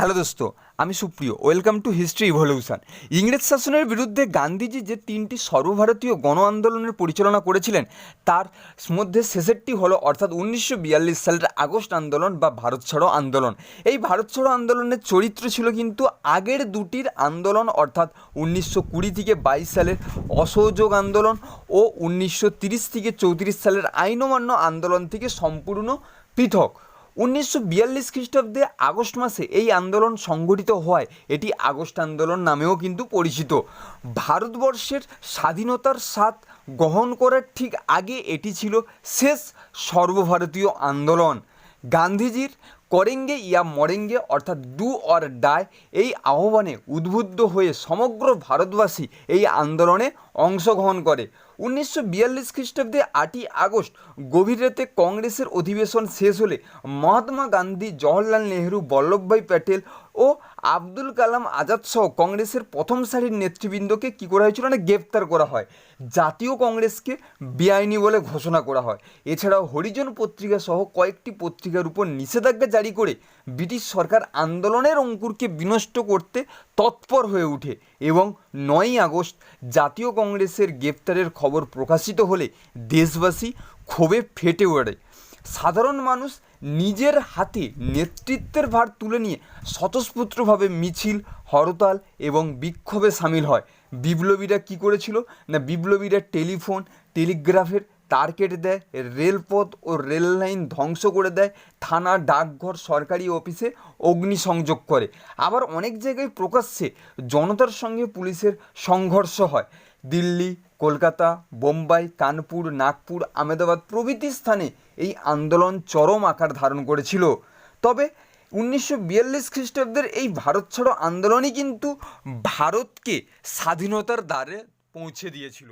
Hello দোস্ত, আমি সুপ্রিয়। ওয়েলকাম টু হিস্ট্রি ইভলিউশন ইংরেজ শাসনের বিরুদ্ধে গান্ধীজি যে তিনটি সর্বভারতীয় গণ আন্দোলনের পরিচালনা করেছিলেন, তার মধ্যে শেষেরটি হলো অর্থাৎ উনিশশো বিয়াল্লিশ সালের আগস্ট আন্দোলন বা ভারত ছাড়ো আন্দোলন। এই ভারত ছাড়ো আন্দোলনের চরিত্র ছিল কিন্তু আগের দুটির আন্দোলন অর্থাৎ উনিশশো কুড়ি থেকে বাইশ সালের অসহযোগ আন্দোলন ও উনিশশো তিরিশ থেকে চৌত্রিশ সালের আইন অমান্য আন্দোলন থেকে সম্পূর্ণ পৃথক। উনিশশো বিয়াল্লিশ খ্রিস্টাব্দে আগস্ট মাসে এই আন্দোলন সংগঠিত হওয়ায় এটি আগস্ট আন্দোলন নামেও কিন্তু পরিচিত। ভারতবর্ষের স্বাধীনতার স্বাদ গ্রহণ করার ঠিক আগে এটি ছিল শেষ সর্বভারতীয় আন্দোলন। গান্ধীজির করেঙ্গে ইয়া মরেঙ্গে অর্থাৎ ডু অর ডাই এই আহ্বানে উদ্বুদ্ধ হয়ে সমগ্র ভারতবাসী এই আন্দোলনে অংশগ্রহণ করে। উনিশশো বিয়াল্লিশ খ্রিস্টাব্দে আটই আগস্ট গভীর রাতে কংগ্রেসের অধিবেশন শেষ হলে মহাত্মা গান্ধী, জওহরলাল নেহরু বল্লভভাই প্যাটেল ও আব্দুল কালাম আজাদ সহ কংগ্রেসের প্রথম সারির নেতৃবৃন্দকে কী করা হয়েছিল না, গ্রেপ্তার করা হয়। জাতীয় কংগ্রেসকে বেআইনি বলে ঘোষণা করা হয়। এছাড়াও হরিজন পত্রিকা সহ কয়েকটি পত্রিকার উপর নিষেধাজ্ঞা জারি করে ব্রিটিশ সরকার আন্দোলনের অঙ্কুরকে বিনষ্ট করতে তৎপর হয়ে ওঠে এবং নয়ই আগস্ট জাতীয় কংগ্রেসের গ্রেপ্তারের খবর প্রকাশিত হলে দেশবাসী ক্ষোভে ফেটে ওঠে সাধারণ মানুষ নিজের হাতে নেতৃত্বের ভার তুলে নিয়ে স্বতঃস্ফূর্তভাবে মিছিল, হরতাল এবং বিক্ষোভে সামিল হয়। বিপ্লবীরা কি করেছিল? না, বিপ্লবীরা টেলিফোন, টেলিগ্রাফের তার কেটে দেয়, রেলপথ ও রেল লাইন ধ্বংস করে দেয়, থানা, ডাকঘর, সরকারি অফিসে অগ্নিসংযোগ করে। আবার অনেক জায়গায় প্রকাশ্যে জনতার সঙ্গে পুলিশের সংঘর্ষ হয়। দিল্লি, কলকাতা, বোম্বাই, কানপুর, নাগপুর আমেদাবাদ প্রভৃতি স্থানে এই আন্দোলন চরম আকার ধারণ করেছিল। তবে উনিশশো বিয়াল্লিশ খ্রিস্টাব্দের এই ভারত ছাড়ো আন্দোলনই কিন্তু ভারতকে স্বাধীনতার দ্বারে পৌঁছে দিয়েছিল।